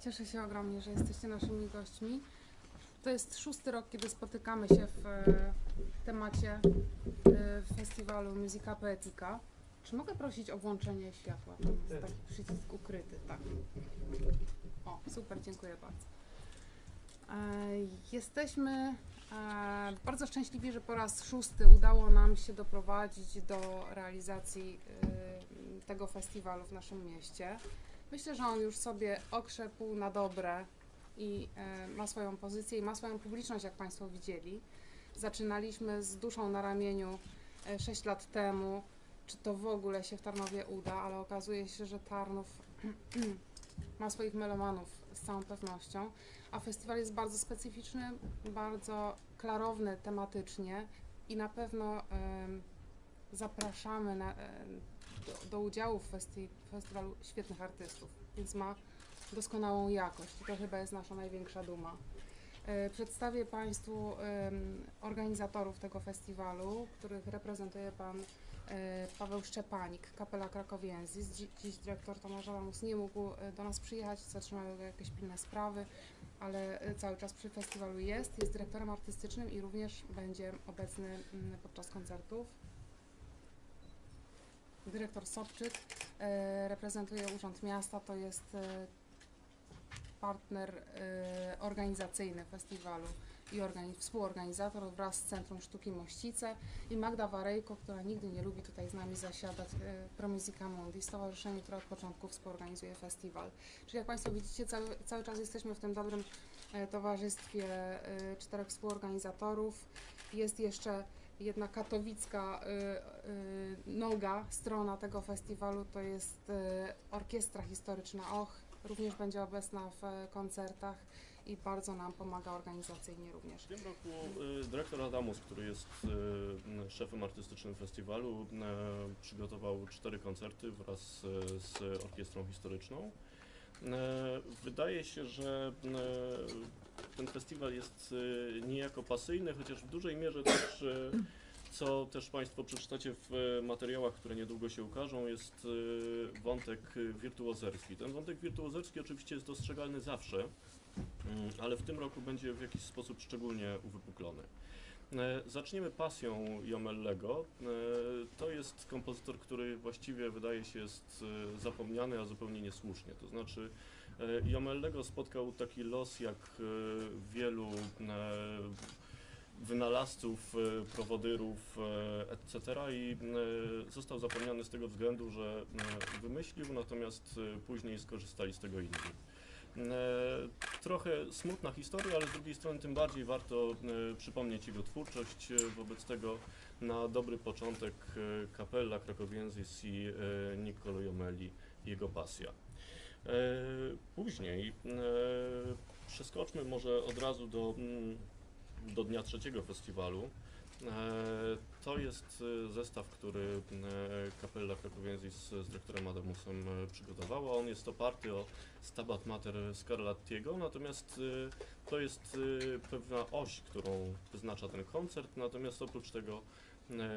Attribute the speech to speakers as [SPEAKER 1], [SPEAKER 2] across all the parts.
[SPEAKER 1] Cieszę się ogromnie, że jesteście naszymi gośćmi. To jest szósty rok, kiedy spotykamy się w temacie e, festiwalu Musica Poetica. Czy mogę prosić o włączenie światła? Tam jest taki przycisk ukryty, tak. O, super, dziękuję bardzo. E, Jesteśmy e, bardzo szczęśliwi, że po raz szósty udało nam się doprowadzić do realizacji e, tego festiwalu w naszym mieście. Myślę, że on już sobie okrzepł na dobre i e, ma swoją pozycję i ma swoją publiczność, jak Państwo widzieli. Zaczynaliśmy z duszą na ramieniu 6 lat temu, czy to w ogóle się w Tarnowie uda, ale okazuje się, że Tarnów ma swoich melomanów z całą pewnością, a festiwal jest bardzo specyficzny, bardzo klarowny tematycznie i na pewno zapraszamy na, do, do udziału w festi festiwalu świetnych artystów, więc ma doskonałą jakość i to chyba jest nasza największa duma. E, Przedstawię Państwu organizatorów tego festiwalu, których reprezentuje Pan e, Paweł Szczepanik, Kapela Krakowiensis. Dzi- Dziś dyrektor Tomasz Lamus nie mógł e, do nas przyjechać, zatrzymały go jakieś pilne sprawy, ale cały czas przy festiwalu jest. Jest dyrektorem artystycznym i również będzie obecny mm, podczas koncertów. Dyrektor Sobczyk e, reprezentuje Urząd Miasta, to jest e, partner e, organizacyjny festiwalu i organi- współorganizator wraz z Centrum Sztuki Mościce i Magda Warejko, która nigdy nie lubi tutaj z nami zasiadać, Promusica Mundi, stowarzyszenie, które od początku współorganizuje festiwal. Czyli jak Państwo widzicie, cały, cały czas jesteśmy w tym dobrym towarzystwie czterech współorganizatorów. Jest jeszcze jedna katowicka y, y, noga, strona tego festiwalu, to jest y, Orkiestra Historyczna OCH, również będzie obecna w e, koncertach i bardzo nam pomaga organizacyjnie również.
[SPEAKER 2] W tym roku dyrektor Adamus, który jest szefem artystycznym festiwalu, przygotował cztery koncerty wraz z orkiestrą historyczną. Y, Wydaje się, że y, ten festiwal jest y, niejako pasyjny, chociaż w dużej mierze też, co też Państwo przeczytacie w materiałach, które niedługo się ukażą, jest wątek wirtuozerski. Ten wątek wirtuozerski oczywiście jest dostrzegalny zawsze, Mm, ale w tym roku będzie w jakiś sposób szczególnie uwypuklony. E, Zaczniemy pasją Jomellego. E, To jest kompozytor, który właściwie wydaje się jest e, zapomniany, a zupełnie niesłusznie. To znaczy Jomellego spotkał taki los jak wielu wynalazców, prowodyrów, etc. i został zapomniany z tego względu, że wymyślił, natomiast później skorzystali z tego inni. E, Trochę smutna historia, ale z drugiej strony tym bardziej warto e, przypomnieć jego twórczość. E, Wobec tego na dobry początek Capella Krakowiensis i Niccolo Jomeli, jego pasja. Później przeskoczmy może od razu do, mm, do dnia trzeciego festiwalu. E, To jest e, zestaw, który e, Capella Krakowiensis z dyrektorem Adamusem e, przygotowała. On jest oparty o Stabat Mater Scarlattiego, natomiast to jest pewna oś, którą wyznacza ten koncert, natomiast oprócz tego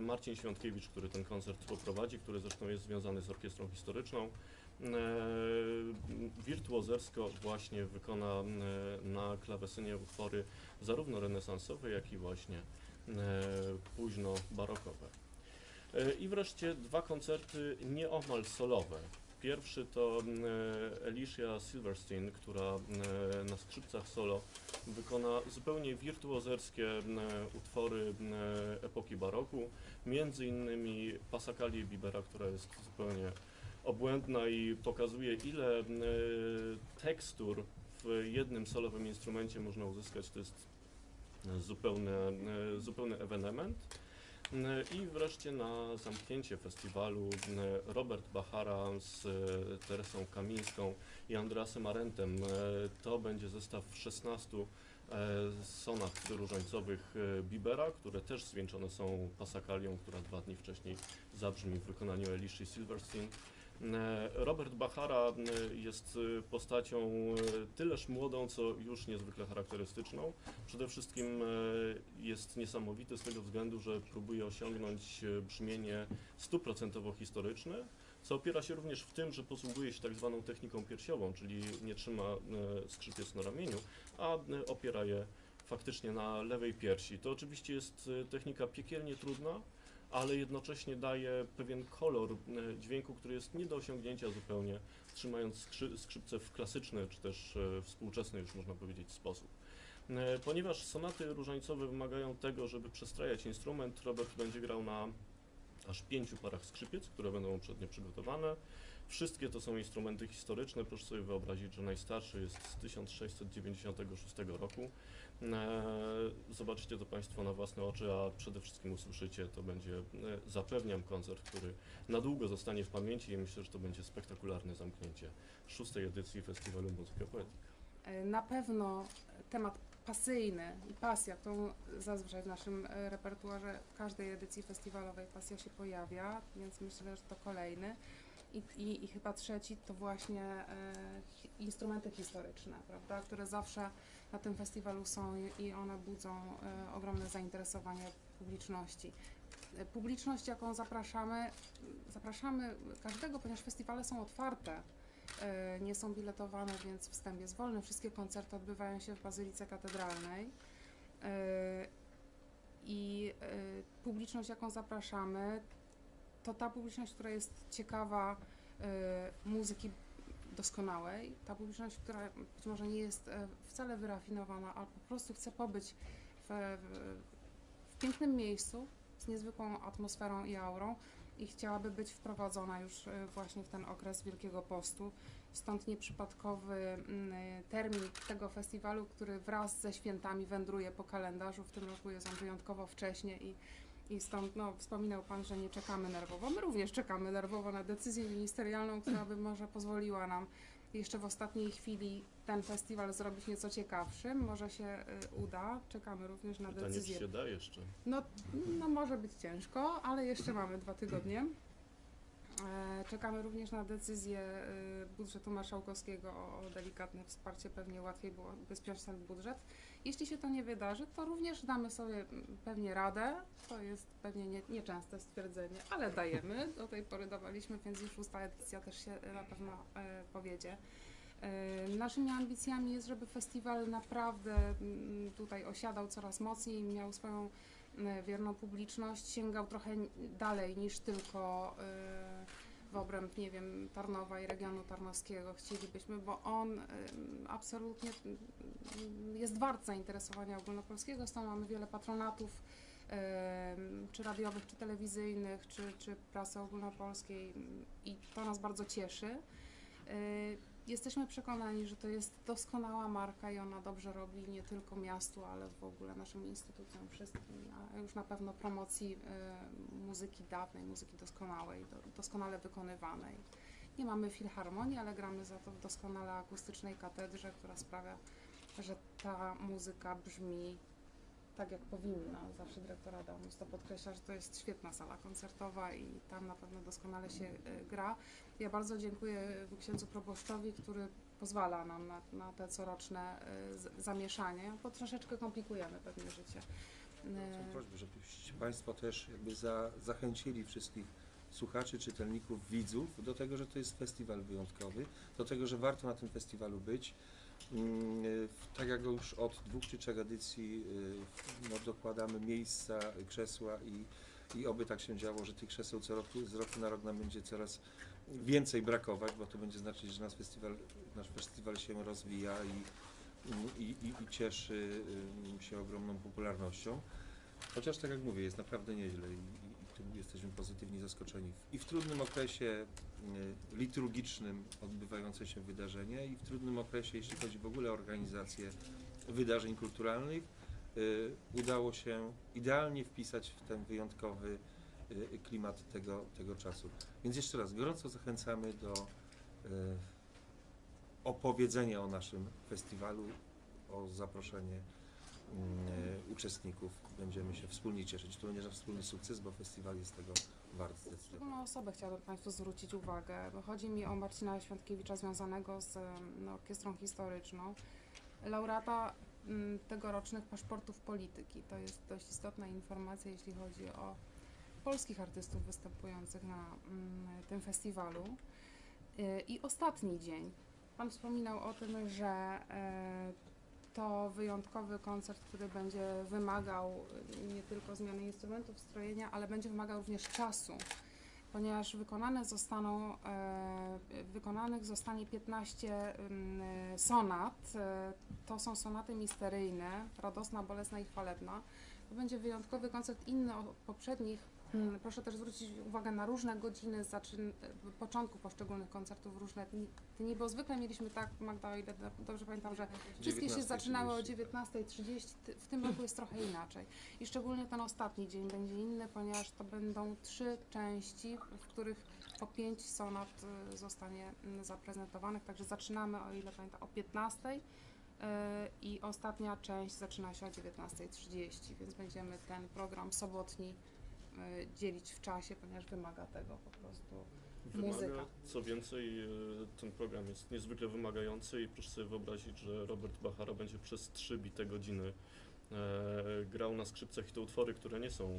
[SPEAKER 2] Marcin Świątkiewicz, który ten koncert poprowadzi, który zresztą jest związany z orkiestrą historyczną, wirtuozersko właśnie wykona na klawesynie utwory zarówno renesansowe, jak i właśnie późno barokowe. Y, I wreszcie dwa koncerty nieomal solowe. Pierwszy to e, Alicia Silverstein, która e, na skrzypcach solo wykona zupełnie wirtuozerskie e, utwory e, epoki baroku, między innymi Passacalię Bibera, która jest zupełnie obłędna i pokazuje ile e, tekstur w jednym solowym instrumencie można uzyskać. To jest zupełny, e, zupełny ewenement. E, I wreszcie na zamknięcie festiwalu e, Robert Bachara z Teresą Kamińską i Andreasem Arentem. To będzie zestaw 16 e, sonat różańcowych Bibera, które też zwieńczone są pasakalią, która dwa dni wcześniej zabrzmi w wykonaniu Eliszy Silverstein. E, Robert Bachara e, jest e, postacią tyleż młodą, co już niezwykle charakterystyczną. Przede wszystkim jest niesamowity z tego względu, że próbuje osiągnąć brzmienie stuprocentowo historyczne, co opiera się również w tym, że posługuje się tak zwaną techniką piersiową, czyli nie trzyma skrzypiec na ramieniu, a opiera je faktycznie na lewej piersi. To oczywiście jest technika piekielnie trudna, ale jednocześnie daje pewien kolor e, dźwięku, który jest nie do osiągnięcia zupełnie, trzymając skrzy, skrzypce w klasyczny, czy też e, współczesny już można powiedzieć sposób. E, Ponieważ sonaty różańcowe wymagają tego, żeby przestrajać instrument, Robert będzie grał na aż pięciu parach skrzypiec, które będą uprzednio przygotowane. Wszystkie to są instrumenty historyczne. Proszę sobie wyobrazić, że najstarszy jest z 1696 roku. E, Zobaczycie to Państwo na własne oczy, a przede wszystkim usłyszycie. To będzie, e, zapewniam, koncert, który na długo zostanie w pamięci i myślę, że to będzie spektakularne zamknięcie szóstej edycji Festiwalu Muzyka Poetyka.
[SPEAKER 1] E, Na pewno temat pasyjny i pasja, którą zazwyczaj w naszym repertuarze w każdej edycji festiwalowej pasja się pojawia, więc myślę, że to kolejny. I, i, i chyba trzeci to właśnie e, instrumenty historyczne, prawda, które zawsze na tym festiwalu są i, i one budzą e, ogromne zainteresowanie publiczności. E, Publiczność, jaką zapraszamy, zapraszamy każdego, ponieważ festiwale są otwarte nie są biletowane, więc wstęp jest wolny. Wszystkie koncerty odbywają się w Bazylice Katedralnej. I publiczność, jaką zapraszamy, to ta publiczność, która jest ciekawa e, muzyki doskonałej, ta publiczność, która być może nie jest e, wcale wyrafinowana, ale po prostu chce pobyć w, w, pięknym miejscu z niezwykłą atmosferą i aurą i chciałaby być wprowadzona już e, właśnie w ten okres Wielkiego Postu. Stąd nieprzypadkowy mm, termin tego festiwalu, który wraz ze świętami wędruje po kalendarzu. W tym roku jest on wyjątkowo wcześnie i, i stąd no, wspominał Pan, że nie czekamy nerwowo. My również czekamy nerwowo na decyzję ministerialną, która by może pozwoliła nam jeszcze w ostatniej chwili ten festiwal zrobić nieco ciekawszym. Może się y, uda. Czekamy również na
[SPEAKER 2] Pytanie, czy
[SPEAKER 1] decyzję
[SPEAKER 2] się da jeszcze?
[SPEAKER 1] no, no może być ciężko, ale jeszcze mamy dwa tygodnie. E, Czekamy również na decyzję e, budżetu marszałkowskiego o delikatne wsparcie, pewnie łatwiej byłoby spiąć ten budżet. Jeśli się to nie wydarzy, to również damy sobie mm, pewnie radę. To jest pewnie nie, nieczęste stwierdzenie, ale dajemy. Do tej pory dawaliśmy, więc i szósta edycja też się na pewno e, powiedzie. E, Naszymi ambicjami jest, żeby festiwal naprawdę mm, tutaj osiadał coraz mocniej, miał swoją e, wierną publiczność, sięgał trochę dalej niż tylko e, w obręb, nie wiem, Tarnowa i regionu tarnowskiego chcielibyśmy, bo on em, absolutnie jest wart zainteresowania ogólnopolskiego, stąd mamy wiele patronatów czy radiowych, czy telewizyjnych, czy, czy prasy ogólnopolskiej i to nas bardzo cieszy. Jesteśmy przekonani, że to jest doskonała marka i ona dobrze robi nie tylko miastu, ale w ogóle naszym instytucjom wszystkim, a już na pewno promocji e, muzyki dawnej, muzyki doskonałej, do, doskonale wykonywanej. Nie mamy filharmonii, ale gramy za to w doskonale akustycznej katedrze, która sprawia, że ta muzyka brzmi tak jak powinna. Zawsze dyrektor Adamus to podkreśla, że to jest świetna sala koncertowa i tam na pewno doskonale się e, gra. Ja bardzo dziękuję księdzu proboszczowi, który pozwala nam na, na te coroczne e, zamieszanie, bo troszeczkę komplikujemy pewnie życie. E,
[SPEAKER 3] Są prośby, żebyście Państwo też jakby za, zachęcili wszystkich słuchaczy, czytelników, widzów do tego, że to jest festiwal wyjątkowy, do tego, że warto na tym festiwalu być. Mm, Tak jak już od dwóch czy trzech edycji y, no, dokładamy miejsca, krzesła i, i oby tak się działo, że tych krzeseł co roku, z roku na rok nam będzie coraz więcej brakować, bo to będzie znaczyć, że nasz festiwal, nasz festiwal się rozwija i, i, i, i cieszy się ogromną popularnością. Chociaż tak jak mówię, jest naprawdę nieźle i, i, i jesteśmy pozytywnie zaskoczeni. I w trudnym okresie liturgicznym odbywające się wydarzenia i w trudnym okresie, jeśli chodzi w ogóle o organizację wydarzeń kulturalnych, y, udało się idealnie wpisać w ten wyjątkowy y, klimat tego, tego czasu. Więc jeszcze raz gorąco zachęcamy do y, opowiedzenia o naszym festiwalu, o zaproszenie uczestników. Będziemy się wspólnie cieszyć. To będzie wspólny sukces, bo festiwal jest tego wart zdecydowanie.
[SPEAKER 1] Szczególną osobę chciałabym Państwu zwrócić uwagę, bo chodzi mi o Marcina Świętkiewicza związanego z no, Orkiestrą Historyczną. Laureata mm, tegorocznych paszportów polityki. To jest dość istotna informacja, jeśli chodzi o polskich artystów występujących na mm, tym festiwalu. Y, I ostatni dzień. Pan wspominał o tym, że e, to wyjątkowy koncert, który będzie wymagał y, nie tylko zmiany instrumentów, strojenia, ale będzie wymagał również czasu, ponieważ wykonane zostaną, e, wykonanych zostanie 15 mm, sonat. E, To są sonaty misteryjne, radosna, bolesna i chwalebna. To będzie wyjątkowy koncert, inny od poprzednich. Mm, Proszę też zwrócić uwagę na różne godziny zaczyn- e, początku poszczególnych koncertów, różne dni, bo zwykle mieliśmy tak, Magda, o ile do- dobrze pamiętam, że wszystkie się
[SPEAKER 3] 19:30,
[SPEAKER 1] zaczynały o
[SPEAKER 3] tak.
[SPEAKER 1] 19.30, Ty- w tym roku jest trochę inaczej. I szczególnie ten ostatni dzień będzie inny, ponieważ to będą trzy części, w których po pięć sonat y, zostanie mm, zaprezentowanych, także zaczynamy, o ile pamiętam, o 15.00 y, i ostatnia część zaczyna się o 19.30, więc będziemy ten program sobotni dzielić w czasie, ponieważ wymaga tego po prostu.
[SPEAKER 2] Wymaga,
[SPEAKER 1] Muzyka.
[SPEAKER 2] co więcej, e, ten program jest niezwykle wymagający i proszę sobie wyobrazić, że Robert Bachara będzie przez trzy bite godziny e, grał na skrzypcach i to utwory, które nie są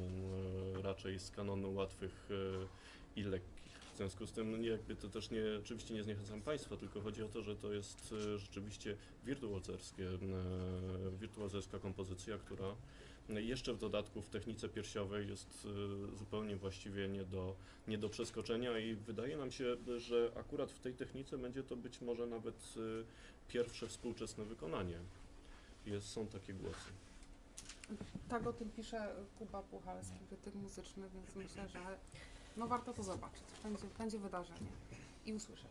[SPEAKER 2] e, raczej z kanonu łatwych e, i lekkich. W związku z tym nie, jakby to też nie, oczywiście nie zniechęcam Państwa, tylko chodzi o to, że to jest e, rzeczywiście wirtuozerskie, e, wirtuozerska kompozycja, która jeszcze w dodatku w technice piersiowej jest e, zupełnie właściwie nie do, nie do przeskoczenia i wydaje nam się, że akurat w tej technice będzie to być może nawet y, pierwsze współczesne wykonanie. Jest, są takie głosy.
[SPEAKER 1] Tak o tym pisze Kuba Puchalski, krytyk muzyczny, więc myślę, że no warto to zobaczyć. Będzie, będzie wydarzenie i usłyszeć.